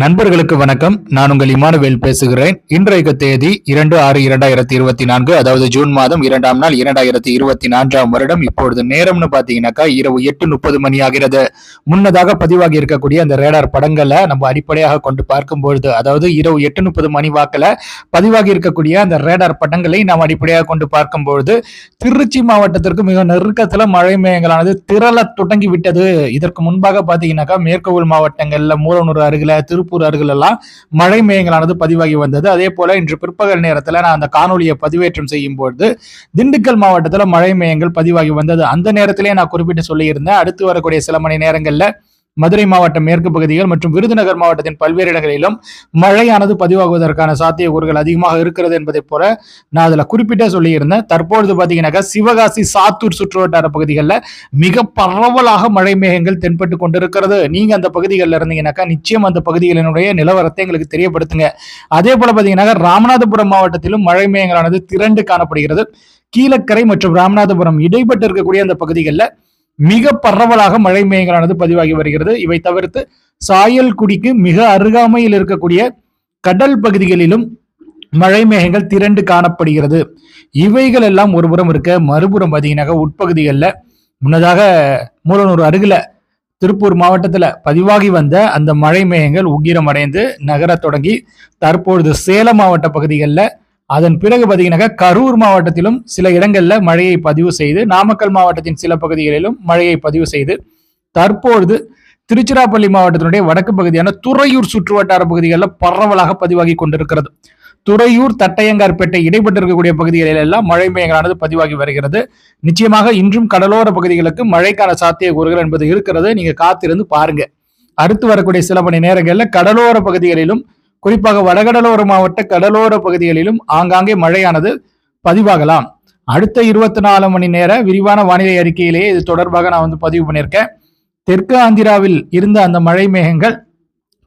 நண்பர்களுக்கு வணக்கம். நான் உங்கள் இமானுவேல் பேசுகிறேன். இன்றைய தேதி இரண்டு ஆறு இரண்டாயிரத்தி இருபத்தி நான்கு அதாவது ஜூன் மாதம் இரண்டாம் நாள் இரண்டாயிரத்தி இருபத்தி நான்காம் வருடம். இப்பொழுது நேரம்னு பாத்தீங்கன்னாக்கா இரவு எட்டு முப்பது மணி ஆகிறது. முன்னதாக பதிவாகி இருக்கக்கூடிய அந்த ரேடார் படங்களை நம்ம அடிப்படையாக கொண்டு பார்க்கும் பொழுது அதாவது இரவு எட்டு முப்பது மணி வாக்கில் பதிவாகி இருக்கக்கூடிய அந்த ரேடார் படங்களை நாம் அடிப்படையாக கொண்டு பார்க்கும் பொழுது திருச்சி மாவட்டத்திற்கு மிக நெருக்கத்தில் மழை மேகங்களானது திரள தொடங்கி விட்டது இதற்கு முன்பாக பாத்தீங்கன்னாக்கா மேற்கோவில் மாவட்டங்கள்ல மூலனூர் அருகில திருப்பூர் அருகில் எல்லாம் மழை மேகங்களானது பதிவாகி வந்தது. அதே போல இன்று பிற்பகல் நேரத்தில் நான் அந்த காணொலியை பதிவேற்றம் செய்யும் பொழுது திண்டுக்கல் மாவட்டத்தில் மழை மேகங்கள் பதிவாகி வந்தது. அந்த நேரத்திலே நான் குறிப்பிட்டு சொல்லியிருந்தேன் அடுத்து வரக்கூடிய சில மணி நேரங்களில் மதுரை மாவட்டம் மேற்கு பகுதிகள் மற்றும் விருதுநகர் மாவட்டத்தின் பல்வேறு இடங்களிலும் மழையானது பதிவாகுவதற்கான சாத்தியக்கூறுகள் அதிகமாக இருக்கிறது என்பதை போல நான் அதுல குறிப்பிட்ட சொல்லியிருந்தேன். தற்பொழுது பாத்தீங்கன்னாக்கா சிவகாசி சாத்தூர் சுற்றுவட்டார பகுதிகளில் மிக பரவலாக மழை மேகங்கள் தென்பட்டு கொண்டிருக்கிறது. நீங்க அந்த பகுதிகளில் இருந்தீங்கன்னாக்கா நிச்சயம் அந்த பகுதிகளினுடைய நிலவரத்தை எங்களுக்கு தெரியப்படுத்துங்க. அதே போல பாத்தீங்கன்னாக்கா ராமநாதபுரம் மாவட்டத்திலும் மழை மேகங்களானது திரண்டு காணப்படுகிறது. கீழக்கரை மற்றும் ராமநாதபுரம் இடைப்பட்டு இருக்கக்கூடிய அந்த பகுதிகளில் மிக பரவலாக மழை மேகங்களானது பதிவாகி வருகிறது. இவை தவிர்த்து சாயல்குடிக்கு மிக அருகாமையில் இருக்கக்கூடிய கடல் பகுதிகளிலும் மழை மேகங்கள் திரண்டு காணப்படுகிறது. இவைகள் எல்லாம் ஒருபுறம் இருக்க மறுபுறம் பார்த்தீங்கன்னாக்க உட்பகுதிகளில் முன்னதாக மூலனூர் அருகில் திருப்பூர் மாவட்டத்தில் பதிவாகி வந்த அந்த மழை மேகங்கள் உக்கிரம் அடைந்து நகரத் தொடங்கி தற்பொழுது சேலம் மாவட்ட பகுதிகளில் அதன் பிறகு பார்த்தீங்கன்னாக்கா கரூர் மாவட்டத்திலும் சில இடங்களில் மழையை பதிவு செய்து நாமக்கல் மாவட்டத்தின் சில பகுதிகளிலும் மழையை பதிவு செய்து தற்பொழுது திருச்சிராப்பள்ளி மாவட்டத்தினுடைய வடக்கு பகுதியான துறையூர் சுற்றுவட்டார பகுதிகளில் பரவலாக பதிவாகி கொண்டிருக்கிறது. துறையூர் தட்டையங்கார்பேட்டை இடைப்பட்டு இருக்கக்கூடிய பகுதிகளில் எல்லாம் மழை மேகங்களானது பதிவாகி வருகிறது. நிச்சயமாக இன்றும் கடலோர பகுதிகளுக்கு மழைக்கான சாத்திய கூறுகள் என்பது இருக்கிறது நீங்க காத்திருந்து பாருங்க. அடுத்து வரக்கூடிய சில மணி நேரங்களில் கடலோர பகுதிகளிலும் குறிப்பாக வடகடலோர மாவட்ட கடலோர பகுதிகளிலும் ஆங்காங்கே மழையானது பதிவாகலாம். அடுத்த இருபத்தி நாலு மணி நேர விரிவான வானிலை அறிக்கையிலேயே இது தொடர்பாக நான் வந்து பதிவு பண்ணியிருக்கேன். தெற்கு ஆந்திராவில் இருந்த அந்த மழை மேகங்கள்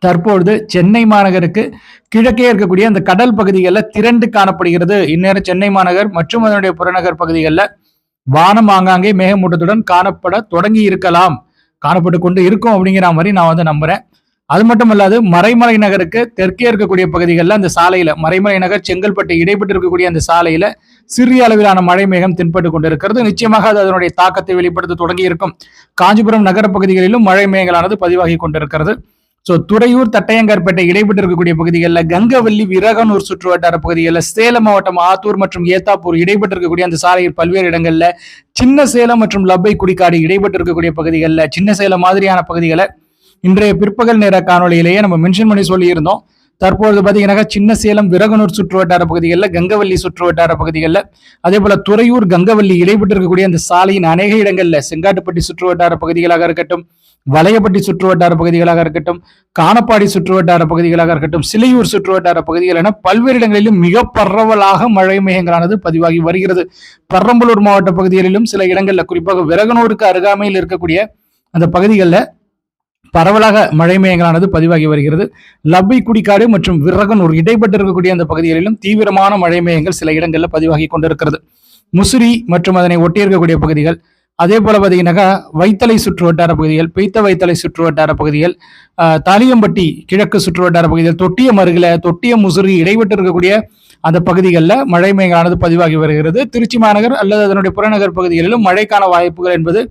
தற்பொழுது சென்னை மாநகருக்கு கிழக்கே இருக்கக்கூடிய அந்த கடல் பகுதிகளில் திரண்டு காணப்படுகிறது. இந்நேரம் சென்னை மாநகர் மற்றும் அதனுடைய புறநகர் பகுதிகளில் வானம் ஆங்காங்கே மேகமூட்டத்துடன் காணப்பட தொடங்கி இருக்கலாம். காணப்பட்டு கொண்டு இருக்கும் அப்படிங்கிற மாதிரி நான் வந்து நம்புறேன். அது மட்டும் இல்லாது மறைமலை நகருக்கு தெற்கே இருக்கக்கூடிய பகுதிகளில் அந்த சாலையில மறைமலை நகர் செங்கல்பட்டு இடைப்பட்டு இருக்கக்கூடிய அந்த சாலையில சிறிய அளவிலான மழை மேகம் தென்பட்டு கொண்டிருக்கிறது. நிச்சயமாக அது அதனுடைய தாக்கத்தை வெளிப்படுத்த தொடங்கி இருக்கும் காஞ்சிபுரம் நகர பகுதிகளிலும் மழை மேகலானது பதிவாகி கொண்டிருக்கிறது. ஸோ துறையூர் தட்டையங்கார்பேட்டை இடைப்பட்டு இருக்கக்கூடிய பகுதிகளில் கங்கவல்லி விரகனூர் சுற்று வட்டார பகுதிகளில் சேலம் மாவட்டம் ஆத்தூர் மற்றும் ஏத்தாப்பூர் இடைப்பட்டு இருக்கக்கூடிய அந்த சாலையில் பல்வேறு இடங்களில் சின்ன சேலம் மற்றும் லப்பை குடிக்காடு இடைப்பட்டு இருக்கக்கூடிய பகுதிகளில் சின்ன சேலம் மாதிரியான பகுதிகளை இன்றைய பிற்பகல் நேர காணொலியிலேயே நம்ம மென்ஷன் பண்ணி சொல்லியிருந்தோம். தற்பொழுது பார்த்தீங்கன்னாக்கா சின்ன சேலம் விரகனூர் சுற்று வட்டார பகுதிகளில் கங்கவல்லி சுற்று வட்டார பகுதிகளில் அதே போல துறையூர் கங்கவல்லி இடைப்பட்டு இருக்கக்கூடிய அந்த சாலையின் அநேக இடங்களில் செங்காட்டுப்பட்டி சுற்று வட்டார பகுதிகளாக இருக்கட்டும் வளையப்பட்டி சுற்று வட்டார பகுதிகளாக இருக்கட்டும் காணப்பாடி சுற்று வட்டார பகுதிகளாக இருக்கட்டும் சிலையூர் சுற்று வட்டார பகுதிகள் என பல்வேறு இடங்களிலும் மிக பரவலாக மழை மேகங்களானது பதிவாகி வருகிறது. பெரம்பலூர் மாவட்ட பகுதிகளிலும் சில இடங்களில் குறிப்பாக விரகனூருக்கு அருகாமையில் இருக்கக்கூடிய அந்த பகுதிகளில் பரவலாக மழை மேகங்களானது பதிவாகி வருகிறது. லப்பை குடிக்காடு மற்றும் விரகனூர் இடைப்பட்டு இருக்கக்கூடிய அந்த பகுதிகளிலும் தீவிரமான மழை மேகங்கள் சில இடங்களில் பதிவாகி கொண்டிருக்கிறது. முசிறி மற்றும் அதனை ஒட்டியிருக்கக்கூடிய பகுதிகள் அதே போல பார்த்தீங்கன்னாக்கா வைத்தலை சுற்று வட்டார பகுதிகள் பெய்த்த வைத்தலை சுற்று வட்டார பகுதிகள் தாலியம்பட்டி கிழக்கு சுற்று வட்டார பகுதிகள் தொட்டியம் அருகில தொட்டியம் முசிறி இடைவிட்டு இருக்கக்கூடிய அந்த பகுதிகளில் மழை மேகமானது பதிவாகி வருகிறது. திருச்சி மாநகர் அல்லது அதனுடைய புறநகர் பகுதிகளிலும் மழைக்கான வாய்ப்புகள் என்பது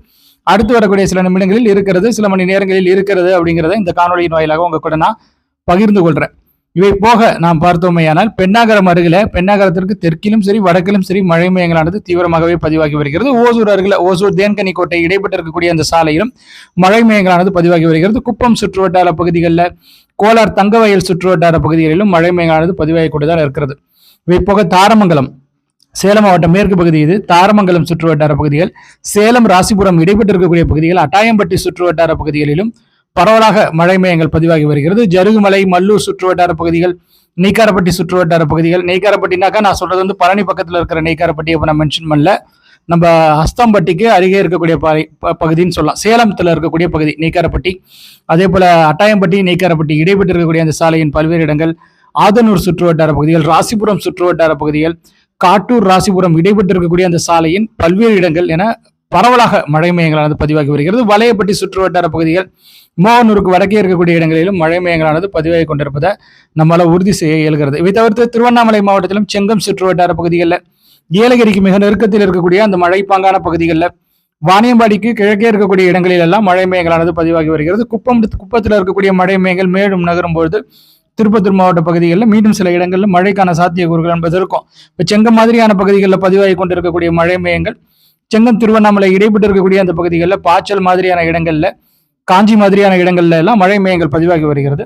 அடுத்து வரக்கூடிய சில நிமிடங்களில் இருக்கிறது சில மணி நேரங்களில் இருக்கிறது அப்படிங்கிறத இந்த காணொலியின் வாயிலாக உங்க கூட நான் பகிர்ந்து கொள்றேன். இவை போக நாம் பார்த்தோமேயானால் பெண்ணாகரம் அருகில பெண்ணாகரத்திற்கு தெற்கிலும் சரி வடக்கிலும் சரி மழை மேகங்களானது தீவிரமாகவே பதிவாகி வருகிறது. ஓசூர் அருகில ஓசூர் தேன்கனி கோட்டை இடைப்பட்டு இருக்கக்கூடிய அந்த சாலையிலும் மழை மேகங்களானது பதிவாகி வருகிறது. குப்பம் சுற்றுவட்டார பகுதிகளில் கோலார் தங்கவயல் சுற்றுவட்டார பகுதிகளிலும் மழை மேகங்களானது பதிவாகி கொண்டுதான் இருக்கிறது. இவை போக தாரமங்கலம். சேலம் மாவட்டம் மேற்கு பகுதி இது தாரமங்கலம் சுற்றுவட்டார பகுதிகள் சேலம் ராசிபுரம் இடைப்பட்டிருக்கக்கூடிய பகுதிகள் அட்டாயம்பட்டி சுற்றுவட்டார பகுதிகளிலும் பரவலாக மழை மையங்கள் பதிவாகி வருகிறது. ஜருகுமலை மல்லூர் சுற்றுவட்டார பகுதிகள் நெய்க்காரப்பட்டி சுற்றுவட்டார பகுதிகள். நெய்க்காரப்பட்டினாக்கா நான் சொல்றது வந்து பழனி பக்கத்தில் இருக்கிற நெய்க்காரப்பட்டி இப்போ நான் மென்ஷன் பண்ணல. நம்ம ஹஸ்தம்பட்டிக்கு அருகே இருக்கக்கூடிய பகுதின்னு சொல்லலாம். சேலத்தில் இருக்கக்கூடிய பகுதி நெய்க்காரப்பட்டி அதே போல அட்டாயம்பட்டி நெய்க்காரப்பட்டி இடைப்பட்டு இருக்கக்கூடிய அந்த சாலையின் பல்வேறு இடங்கள் ஆதனூர் சுற்றுவட்டார பகுதிகள் ராசிபுரம் சுற்றுவட்டார பகுதிகள் காட்டூர் ராசிபுரம் இடைப்பட்டு இருக்கக்கூடிய அந்த சாலையின் பல்வேறு இடங்கள் என பரவலாக மழை மையங்களானது பதிவாகி வருகிறது. வலையப்பட்டி சுற்றுவட்டார பகுதிகள் மோகனூருக்கு வடக்கே இருக்கக்கூடிய இடங்களிலும் மழை மையங்களானது பதிவாகி கொண்டிருப்பதை நம்மளால் உறுதி செய்ய இயல்கிறது. இவை தவிர்த்து திருவண்ணாமலை மாவட்டத்திலும் செங்கம் சுற்றுவட்டார பகுதிகளில் ஏலகிரிக்கு மிக நெருக்கத்தில் இருக்கக்கூடிய அந்த மழைப்பாங்கான பகுதிகளில் வாணியம்பாடிக்கு கிழக்கே இருக்கக்கூடிய இடங்களில் எல்லாம் மழை மையங்களானது பதிவாகி வருகிறது. குப்பம் குப்பத்தில் இருக்கக்கூடிய மழை மையங்கள் மேலும் நகரும் பொழுது திருப்பத்தூர் மாவட்ட பகுதிகளில் மீண்டும் சில இடங்களில் மழைக்கான சாத்தியக்கூறுகள் என்பது இருக்கும் இப்போ செங்கம் மாதிரியான பகுதிகளில் பதிவாகி கொண்டிருக்கக்கூடிய மழை மையங்கள் செங்கம் திருவண்ணாமலை இடைப்பட்டு இருக்கக்கூடிய அந்த பகுதிகளில் பாய்ச்சல் மாதிரியான இடங்களில் காஞ்சி மாதிரியான இடங்கள்ல எல்லாம் மழை மையங்கள் பதிவாகி வருகிறது.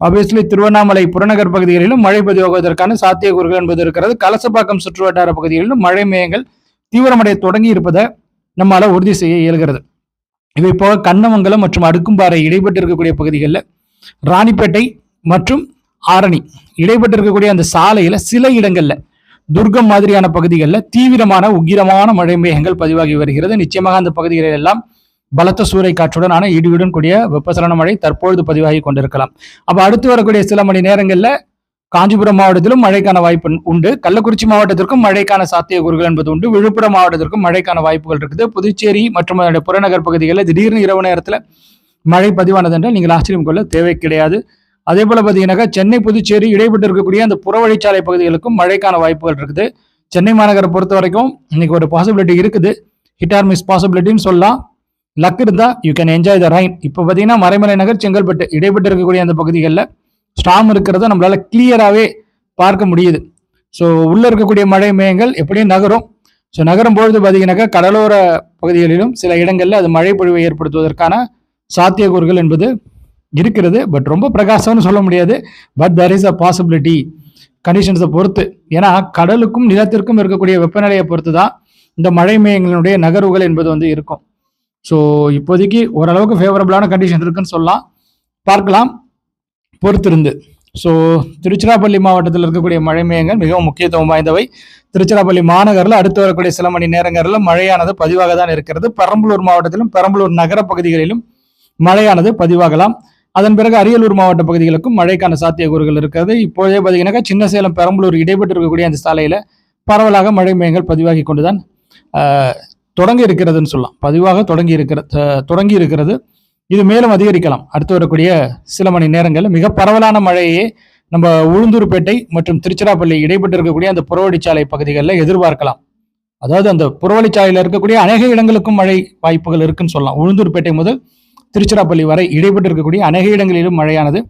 ஆப்வியஸ்லி திருவண்ணாமலை புறநகர் பகுதிகளிலும் மழை பதிவாகுவதற்கான சாத்தியக்கூறுகள் என்பது இருக்கிறது. கலசப்பாக்கம் சுற்றுவட்டார பகுதிகளிலும் மழை மையங்கள் தீவிரமடைய தொடங்கி இருப்பதை நம்மால உறுதி செய்ய இயல்கிறது. இவை போக கண்ணமங்கலம் மற்றும் அடுக்கும்பாறை இடைப்பட்டு இருக்கக்கூடிய பகுதிகளில் ராணிப்பேட்டை மற்றும் ஆரணி. இடைப்பட்டு இருக்கக்கூடிய அந்த சாலையில சில இடங்கள்ல துர்கம் மாதிரியான பகுதிகளில் தீவிரமான உக்கிரமான மழை மேகங்கள் பதிவாகி வருகிறது. நிச்சயமாக அந்த பகுதிகளில் எல்லாம் பலத்த சூறை காற்றுடன் இடியுடன் கூடிய வெப்பசலன மழை தற்பொழுது பதிவாகி கொண்டிருக்கலாம். அப்போ அடுத்து வரக்கூடிய சில மணி நேரங்களில் காஞ்சிபுரம் மாவட்டத்திலும் மழைக்கான வாய்ப்பு உண்டு. கள்ளக்குறிச்சி மாவட்டத்திற்கும் மழைக்கான சாத்தியக்கூறுகள் என்பது உண்டு. விழுப்புரம் மாவட்டத்திற்கும் மழைக்கான வாய்ப்புகள் இருக்குது. புதுச்சேரி மற்றும் அதனுடைய புறநகர் பகுதிகளில் திடீர்னு இரவு நேரத்தில் மழை பதிவானது என்றால் நீங்கள் ஆச்சரியம் கொள்ள தேவை கிடையாது. அதே போல பார்த்தீங்கன்னாக்கா சென்னை புதுச்சேரி இடைப்பட்டு இருக்கக்கூடிய அந்த புறவழிச்சாலை பகுதிகளுக்கும் மழைக்கான வாய்ப்புகள் இருக்குது. சென்னை மாநகரை பொறுத்த வரைக்கும் இன்னைக்கு ஒரு பாசிபிலிட்டி இருக்குது. ஹிட் ஆர் மிஸ் பாசிபிலிட்டின்னு சொல்லலாம். லக் இருந்தா you can enjoy the rain இப்போ பார்த்தீங்கன்னா மறைமலை நகர் செங்கல்பட்டு இடைப்பட்டு இருக்கக்கூடிய அந்த பகுதிகளில் ஸ்டாம் இருக்கிறத நம்மளால கிளியராகவே பார்க்க முடியுது. ஸோ உள்ளே இருக்கக்கூடிய மழை மேயங்கள் எப்படியும் நகரும். ஸோ நகரும் பொழுது பார்த்தீங்கன்னாக்கா கடலோர பகுதிகளிலும் சில இடங்களில் அது மழை பொழிவை ஏற்படுத்துவதற்கான சாத்தியக்கூறுகள் என்பது இருக்கிறது பட் ரொம்ப பிரகாசம்னு சொல்ல முடியாது. But there is a possibility கண்டிஷன்ஸை பொறுத்து. ஏன்னா கடலுக்கும் நிலத்திற்கும் இருக்கக்கூடிய வெப்பநிலையை பொறுத்து தான் இந்த மழை மேயங்களினுடைய நகர்வுகள் என்பது வந்து இருக்கும். ஸோ இப்போதைக்கு ஓரளவுக்கு ஃபேவரபிளான கண்டிஷன் இருக்குன்னு சொல்லலாம். பார்க்கலாம். பொறுத்திருந்து. ஸோ திருச்சிராப்பள்ளி மாவட்டத்தில் இருக்கக்கூடிய மழை மேயங்கள் மிகவும் முக்கியத்துவம் வாய்ந்தவை. திருச்சிராப்பள்ளி மாநகரில் அடுத்து வரக்கூடிய சில மணி நேரங்களில் மழையானது பதிவாக தான் இருக்கிறது. பெரம்பலூர் மாவட்டத்திலும் பெரம்பலூர் நகர பகுதிகளிலும் மழையானது பதிவாகலாம். அதன் பிறகு அரியலூர் மாவட்ட பகுதிகளுக்கும் மழைக்கான சாத்தியக்கூறுகள் இருக்கிறது. இப்போதே பார்த்தீங்கன்னாக்கா சின்ன சேலம் பெரம்பலூர் இடைப்பட்டு இருக்கக்கூடிய அந்த சாலையில் பரவலாக மழை மேயங்கள் பதிவாகி கொண்டுதான் தொடங்கி இருக்கிறதுன்னு சொல்லலாம். பதிவாக தொடங்கி இருக்கிற தொடங்கி இருக்கிறது. இது மேலும் அதிகரிக்கலாம். அடுத்து வரக்கூடிய சில மணி நேரங்களில் மிக பரவலான மழையே நம்ம உளுந்தூர்பேட்டை மற்றும் திருச்சிராப்பள்ளி இடைப்பட்டு இருக்கக்கூடிய அந்த புறவழிச்சாலை பகுதிகளில் எதிர்பார்க்கலாம். அதாவது அந்த புறவழிச்சாலையில் இருக்கக்கூடிய அநேக இடங்களுக்கும் மழை வாய்ப்புகள் இருக்குன்னு சொல்லலாம். உளுந்தூர்பேட்டை முதல் திருச்சிராப்பள்ளி வரை இடைப்பட்டு இருக்கக்கூடிய அநேக இடங்களிலும் மழையானது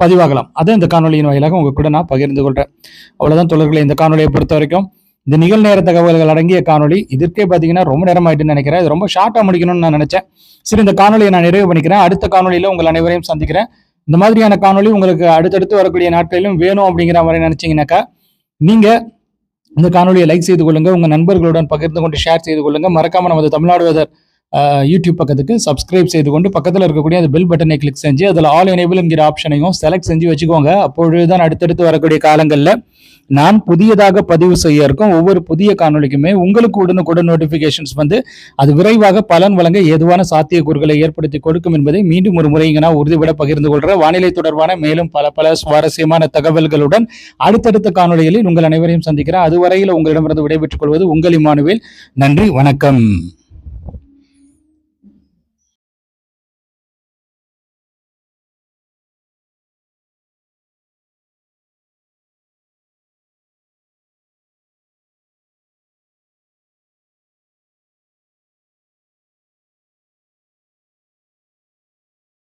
பதிவாகலாம். அதை இந்த காணொலியின் வாயிலாக உங்க கூட நான் பகிர்ந்து கொள்றேன். அவ்வளவுதான் தொடர்களை இந்த காணொலியை பொறுத்த வரைக்கும். இந்த நிகழ்நேர தகவல்கள் அடங்கிய காணொலி இதற்கே பார்த்தீங்கன்னா ரொம்ப நேரம் ஆயிட்டுன்னு நினைக்கிறேன். இது ரொம்ப ஷார்ட்டாக முடிக்கணும்னு நான் நினைச்சேன். சரி இந்த காணொலியை நான் நிறைவு பண்ணிக்கிறேன். அடுத்த காணொலியில் உங்கள் அனைவரையும் சந்திக்கிறேன். இந்த மாதிரியான காணொலி உங்களுக்கு அடுத்தடுத்து வரக்கூடிய நாட்களிலும் வேணும் அப்படிங்கிற மாதிரி நினைச்சீங்கன்னாக்கா நீங்க இந்த காணொலியை லைக் செய்து கொள்ளுங்க. உங்க நண்பர்களுடன் பகிர்ந்து கொண்டு ஷேர் செய்து கொள்ளுங்க. மறக்காம நமது தமிழ்நாடு வெதர் யூடியூப் பக்கத்துக்கு சப்ஸ்கிரைப் செய்து கொண்டு பக்கத்தில் இருக்கக்கூடிய அந்த பெல் பட்டனை கிளிக் செஞ்சு அதில் ஆல் எனேபிள் என்கிற ஆப்ஷனையும் செலக்ட் செஞ்சு வச்சுக்கோங்க. அப்பொழுதுதான் அடுத்தடுத்து வரக்கூடிய காலங்களில் நான் புதியதாக பதிவு செய்ய இருக்கும் ஒவ்வொரு புதிய காணொலிக்குமே உங்களுக்கு உடனுக்குடன் நோட்டிபிகேஷன்ஸ் வந்து அது விரைவாக பலன் வழங்க ஏதுவான சாத்தியக்கூறுகளை ஏற்படுத்தி கொடுக்கும் என்பதை மீண்டும் ஒரு முறை நான் உறுதிபட பகிர்ந்து கொள்கிற வானிலை தொடர்பான மேலும் பல பல சுவாரஸ்யமான தகவல்களுடன் அடுத்தடுத்த காணொலிகளில் உங்கள் அனைவரையும் சந்திக்கிறேன். அதுவரையில் உங்களிடமிருந்து விடைபெற்றுக் கொள்வது உங்கள் இமானுவேல். நன்றி வணக்கம்.